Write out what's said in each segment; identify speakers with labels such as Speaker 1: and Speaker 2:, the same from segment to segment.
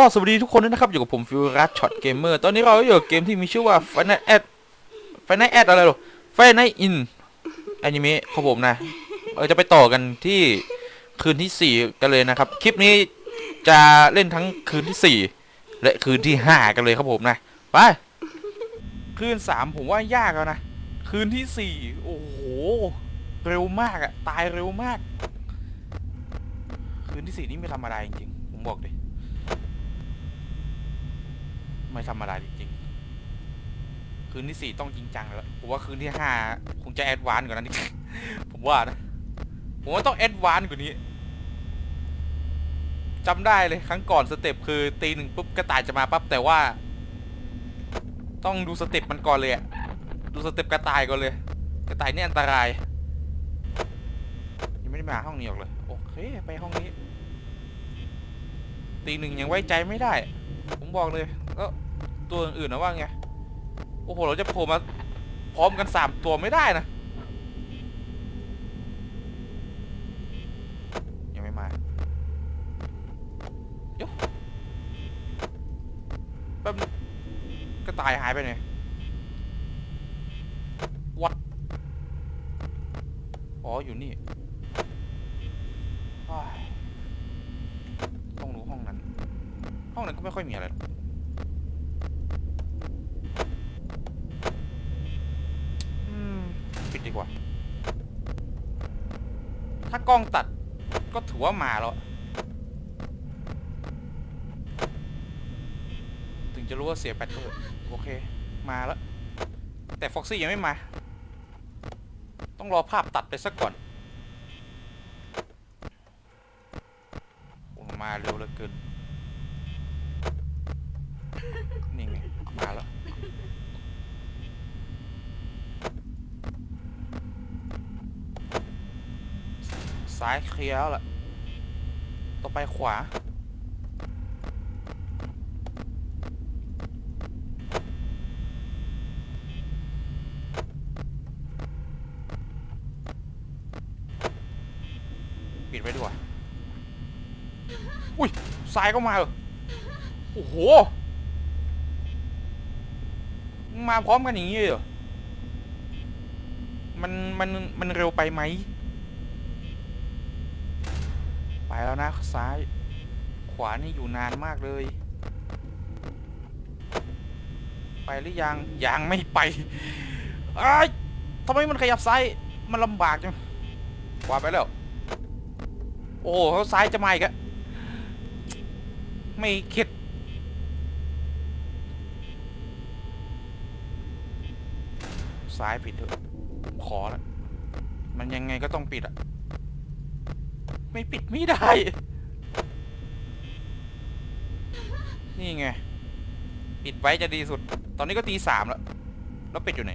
Speaker 1: ก็สวัสดีทุกคนด้วยนะครับ อยู่กับผมฟิวรัสช็อตเกมเมอร์ตอนนี้เราอยู่กับเกมที่มีชื่อว่า f i n a l a d f i n a l a d อะไรหรอ f i n a l In อนิเมะของผมนะเราจะไปต่อกันที่คืนที่ 4 กันเลยนะครับ คลิปนี้จะเล่นทั้งคืนที่ 4 และคืนที่ 5 กันเลยครับผมนะ ไป คืน 3 ผมว่ายากแล้วนะ คืนที่ 4 โอ้โห เร็วมากอะตายเร็วมาก คืนที่ 4 นี่ไม่ธรรมดาจริงๆผมบอกเลย ไม่ธรรมดาจริงๆ คืนที่สี่ต้องจริงจังแล้ว ผมว่าคืนที่ห้าคงจะแอดวานกว่านั้นอีกผมว่านะ ผมว่าต้องแอดวานกว่านี้จำได้เลยครั้งก่อนสเต็ปคือตีหนึ่งปุ๊บกระต่ายจะมาปั๊บแต่ว่า ต้องดูสเต็ปมันก่อนเลยอะดูสเต็ปกระต่ายก่อนเลย กระต่ายนี่อันตราย ยังไม่ได้มาห้องนี้หรอกเลย โอเค ไปห้องนี้ตีหนึ่งยังไว้ใจไม่ได้ ผมบอกเลย ตัวอื่นๆนะว่าไง โอ้โห เราจะโผล่มาพร้อมกันสามตัวไม่ได้นะ ยังไม่มาโยกแป๊บนึงกระต่ายหายไปไหนวัดอ๋อ อยู่นี่อ้ายต้องรู้ห้องนั้น ห้องนั้นก็ไม่ค่อยมีอะไรหรอกอืมปิดดีก ว่าถ้ากล้องตัดก็ถือว่ามาแล้ว ถึงจะรู้ว่าเสียแบตเตอร์โอเค มาแล้ว แต่ฟ็อกซี่ยังไม่มา ต้องรอภาพตัดไปสักก่อนมาเร็วเหลือเกินไง มาแล้ว ซ้ายเคลียร์แล้วล่ะต่อไปขวา ปิดไว้ดีกว่าอุ้ยซ้ายก็มาเหรอโอ้โห มาพร้อมกันอย่างนี้เลยเหรอ มัน มัน มันเร็วไปไหม ไป แล้วนะซ้าย ขวานี่อยู่นานมากเลย ไปหรือยังยังไม่ไปไอ้ายทำไมมันขยับซ้ายมันลำบากจังขวาไปแล้ว โอ้โหเขาซ้ายจะมาอีกอะไม่คิดซ้ายปิดเถอะผมขอแล้วมันยังไงก็ต้องปิดอะ ไม่ปิดไม่ได้ นี่ไง ปิดไว้จะดีสุด ตอนนี้ก็ตีสามแล้ว แล้วเป็ดอยู่ไหน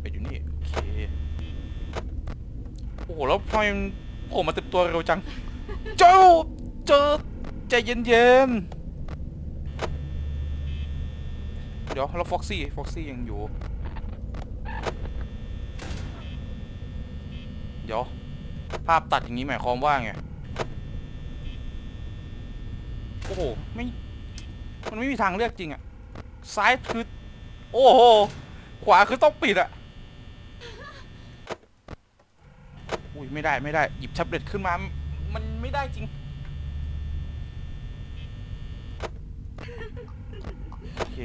Speaker 1: เป็ดอยู่นี่ โอเค โอ้โห แล้วทำไมมันโผล่มาเต็มตัวเร็วจัง เจ้า เจอใจเย็นๆ เดี๋ยวแล้วฟ็อกซี่ ฟ็อกซี่ยังอยู่ เดี๋ยว ภาพตัดอย่างนี้หมายความว่าไง โอ้โหไม่มันไม่มีทางเลือกจริงอะซ้ายคือ โอ้โห ขวาคือต้องปิดอะอุ้ยไม่ได้ไม่ได้ หยิบแท็บเล็ตขึ้นมา มันไม่ได้จริง โอเค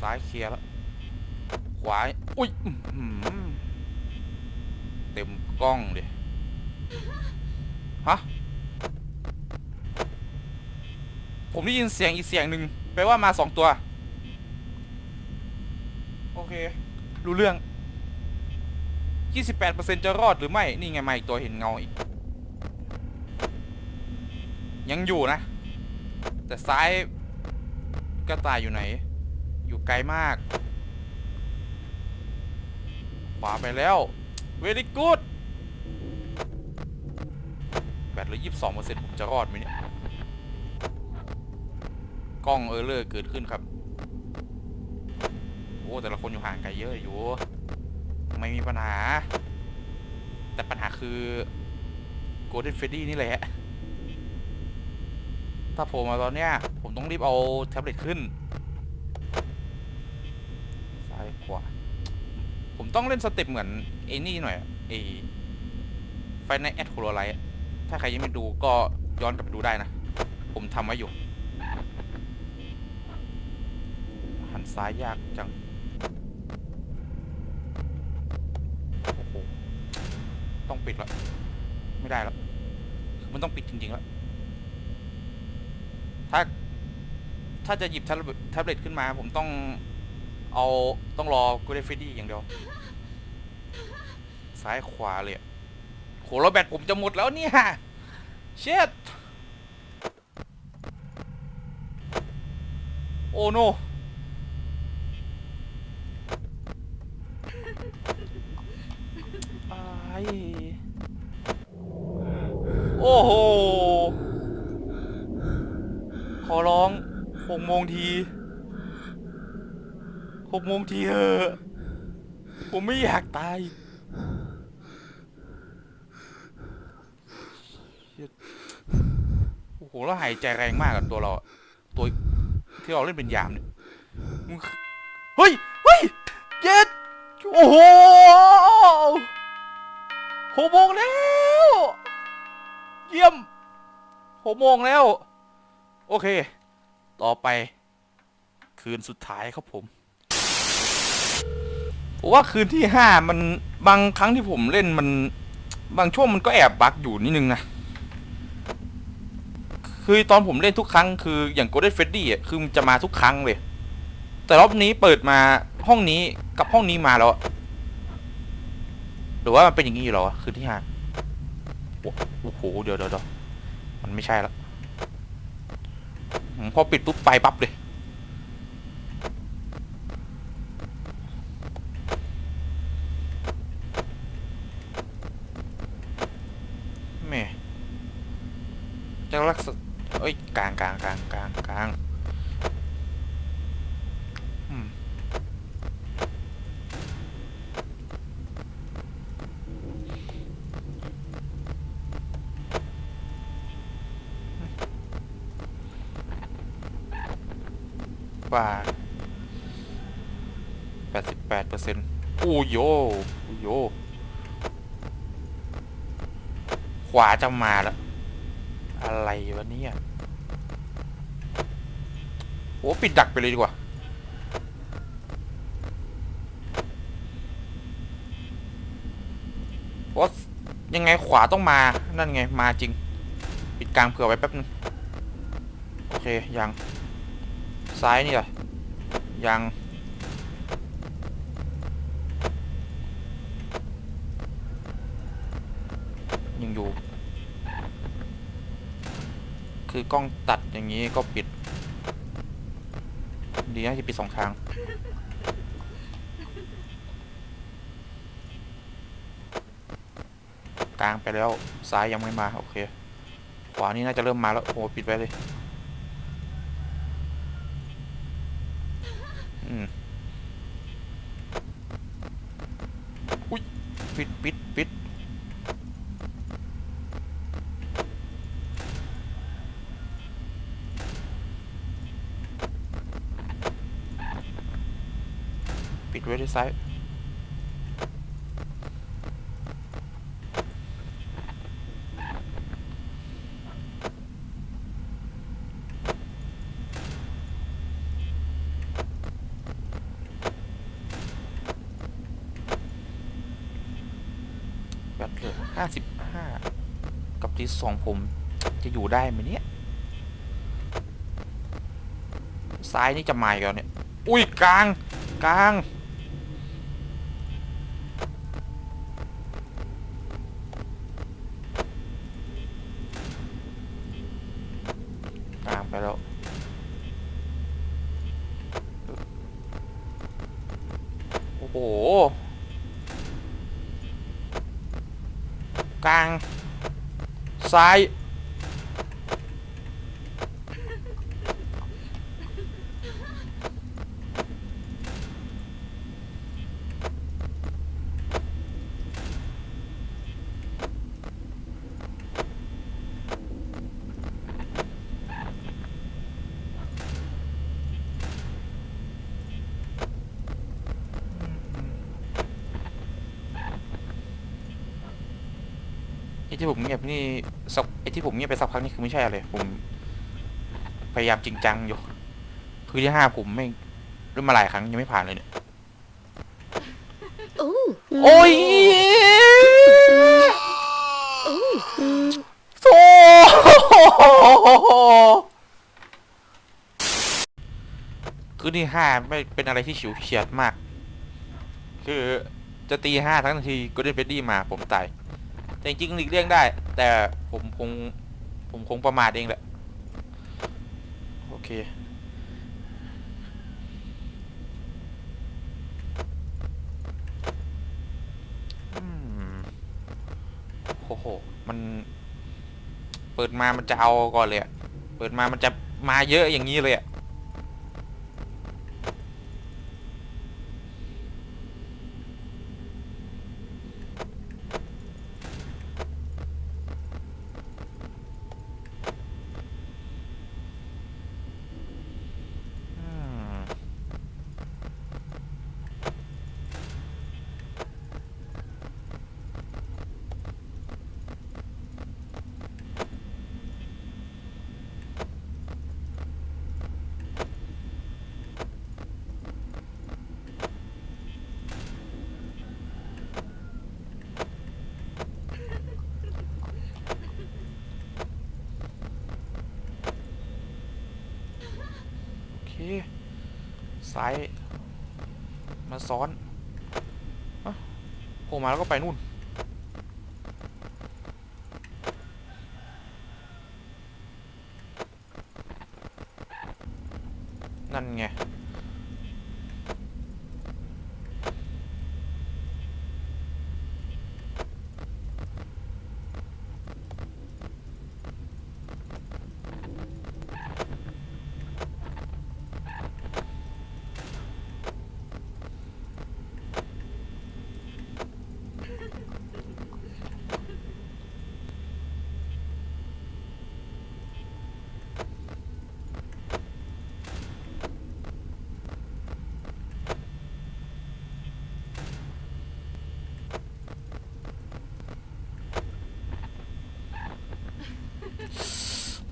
Speaker 1: ซ้ายเคลียร์แล้ว ขวา อุ้ยอื้อหือ เต็มกล้องดิฮะ ผมได้ยินเสียงอีกเสียงหนึ่งแปลว่ามาสองตัว โอเค รู้เรื่อง 28%จะรอดหรือไม่ นี่ไงมาอีกตัวเห็นเงาอีก ยังอยู่นะ แต่ซ้ายกระต่ายอยู่ไหน อยู่ไกลมากขวาไปแล้ว very good แบตเหลือ22เปอร์เซ็นต์ผมจะรอดไหมเนี่ย กล้องเออร์เลอร์เกิดขึ้นครับ โอ้ แต่ละคนอยู่ห่างไกลเยอะอยู่ ไม่มีปัญหา แต่ปัญหาคือโกลเด้นเฟดดี้นี่แหละ ถ้าโผล่มาตอนเนี้ย ผมต้องรีบเอาแท็บเล็ตขึ้น ซ้ายขวา ผม ต้องเล่นสเต็ปเหมือนไอ้นี่หน่อยไอ้ไฟในแอดโคโรไลท์ถ้าใครยังไม่ดูก็ย้อนกลับไปดูได้นะ ผมทำไว้อยู่ หันซ้ายยากจัง โอ้โห ต้องปิดแล้ว ไม่ได้แล้ว มันต้องปิดจริงๆแล้ว ถ้า ถ้าจะหยิบแท็บเล็ตขึ้นมา ผมต้องเอาต้องรอกูได้ฟรีดี้อย่างเดียว ซ้ายขวาเลยอะโหแล้วแบตผมจะหมดแล้วเนี่ย เช็ดโอ้โนไอโอ้โห ขอร้องหกโมงทีหกโมงทีเถอะผมไม่อยากตายเหี้ย โหแล้วหายใจแรงมากกับตัวเราตัวที่เราเล่นเป็นยามเนี่ยเฮ้ยเฮ้ยเย็ดโอ้โหหกโมงแล้ว เยี่ยมหกโมงแล้ว โอเค ต่อไป คืนสุดท้ายครับผมผมว่าคืนที่ห้ามันบางครั้งที่ผมเล่นมัน บางช่วงมันก็แอบบั๊กอยู่นิดนึงนะ คือตอนผมเล่นทุกครั้งคืออย่าง Golden Freddy อะคือมันจะมาทุกครั้งเลย แต่รอบนี้เปิดมาห้องนี้กับห้องนี้มาแล้วอะหรือว่ามันเป็นอย่างนี้อยู่หรอวะคืนที่ห้าโอ้โอ้โหเดี๋ยวเดี๋ยวเดี๋ยวมันไม่ใช่ละอืมพอปิดปุ๊บไปปั๊บเลยแม่จะรักษา เอ้ยกลางกลางกลางกลางกลางว่าแปดสิบแปดเปอร์เซ็นต์โอ้โยโอ้โย ขวาจะมาแล้ว อะไรวะเนี่ย โหปิดดักไปเลยดีกว่าเพราะยังไงขวาต้องมา นั่นไง มาจริง ปิดกลางเผื่อไว้แป๊บนึง โอเค ยัง ซ้ายนี่เหรอ ยัง ยังอยู่ คือกล้องตัดอย่างนี้ก็ปิด ดีนะที่ปิดสองทาง กลางไปแล้วซ้ายยังไม่มา โอเค ขวานี่น่าจะเริ่มมาแล้วโอ้ปิดไว้เลย อืม อุ้ย ปิดปิดปิด ปิดไว้ที่ ซ้ายแบตเหลือห้าสิบห้ากับที่สองผมจะอยู่ได้ไหมเนี่ย ซ้ายนี่จะมาอีกแล้วเนี่ย อุ้ยกลาง กลาง กลางไปแล้ว โอ้โห กลาง ซ้าย อ้ที่ผมเงียบนี่สักไอ้ที่ผมเงียบไปสักพักนี่คือไม่ใช่อะไรผมพยายามจริงจังอยู่คือที่ห้าผมไม่เล่นมาหลายครั้งยังไม่ผ่านเลยเนี่ย
Speaker 2: Ooh.
Speaker 1: โอ้ยโธ่คือที่ห้าไม่เป็นอะไรที่ฉิวเฉียดมาก คือจะตีห้าทั้งทีก็ได้เฟดดี้มาผมตาย แต่จริงๆหลีกเลี่ยงได้ แต่ผมคงผมคงประมาทเองแหละ โอเคอืมโอ้โห มัน เปิดมามันจะเอาก่อนเลยอะเปิดมามันจะมาเยอะอย่างนี้เลยอะอืม โอเค ซ้าย มาซ้อนโผล่มาแล้วก็ไปนู่น นั่นไง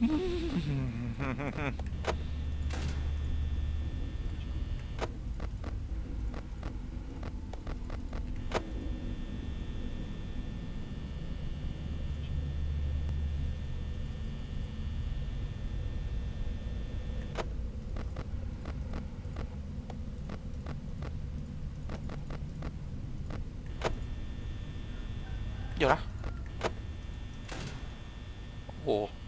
Speaker 1: เดี๋ยวนะ โอ้โห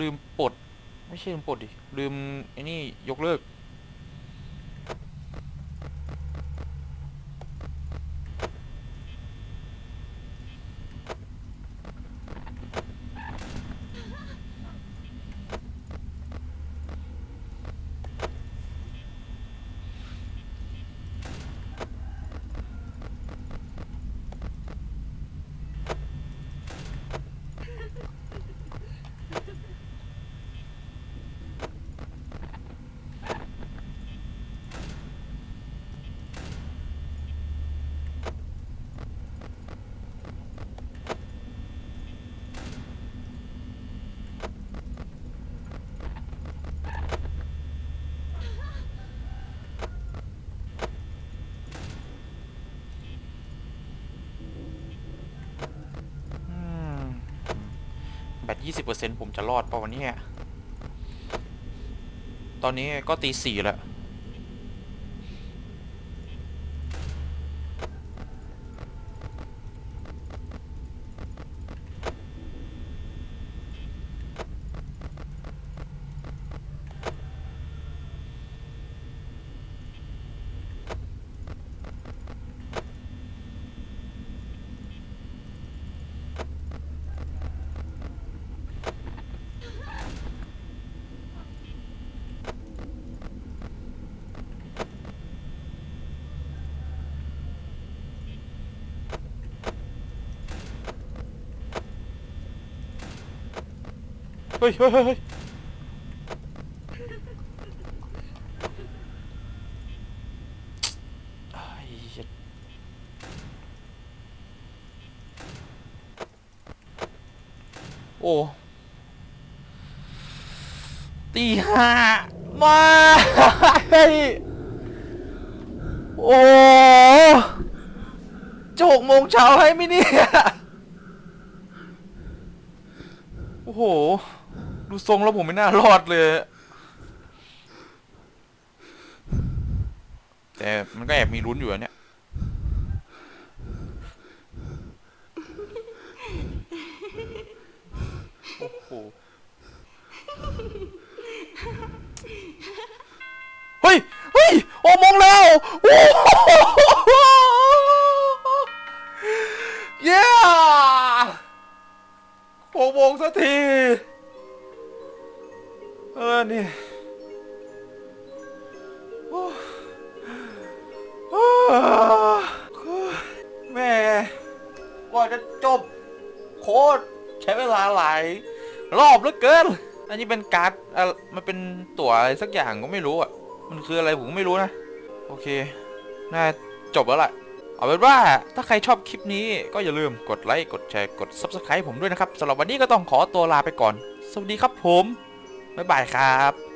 Speaker 1: ลืมปลด ไม่ใช่ลืมปลดดิ ลืมไอ้นี่ยกเลิก อืม แบตยี่สิบเปอร์เซ็นผมจะรอดเปล่าวันนี้ตอนนี้ก็ตีสี่แล้ว เฮ้ยเฮ้ยเฮ้ยเฮ้ยไอ้เฮ้ยโอ้ตีห้ามาโอ้จะหกโมงเช้าให้ไหมเนี่ย โอ้โห ดูทรงแล้วผมไม่น่ารอดเลย แต่มันก็แอบมีลุ้นอยู่อะเนี่ย ตร ใช้เวลาหลายรอบเหลือเกิน อันนี้เป็นการ์ดอะมันเป็นตั๋วอะไรสักอย่างก็ไม่รู้อะ มันคืออะไรผมก็ไม่รู้นะ โอเค น่าจบแล้วล่ะ เอาเป็นว่าถ้าใครชอบคลิปนี้ก็อย่าลืมกดไลค์ กดแชร์ กด Subscribe ผมด้วยนะครับสำหรับวันนี้ก็ต้องขอตัวลาไปก่อน สวัสดีครับผม บ๊ายบายครับ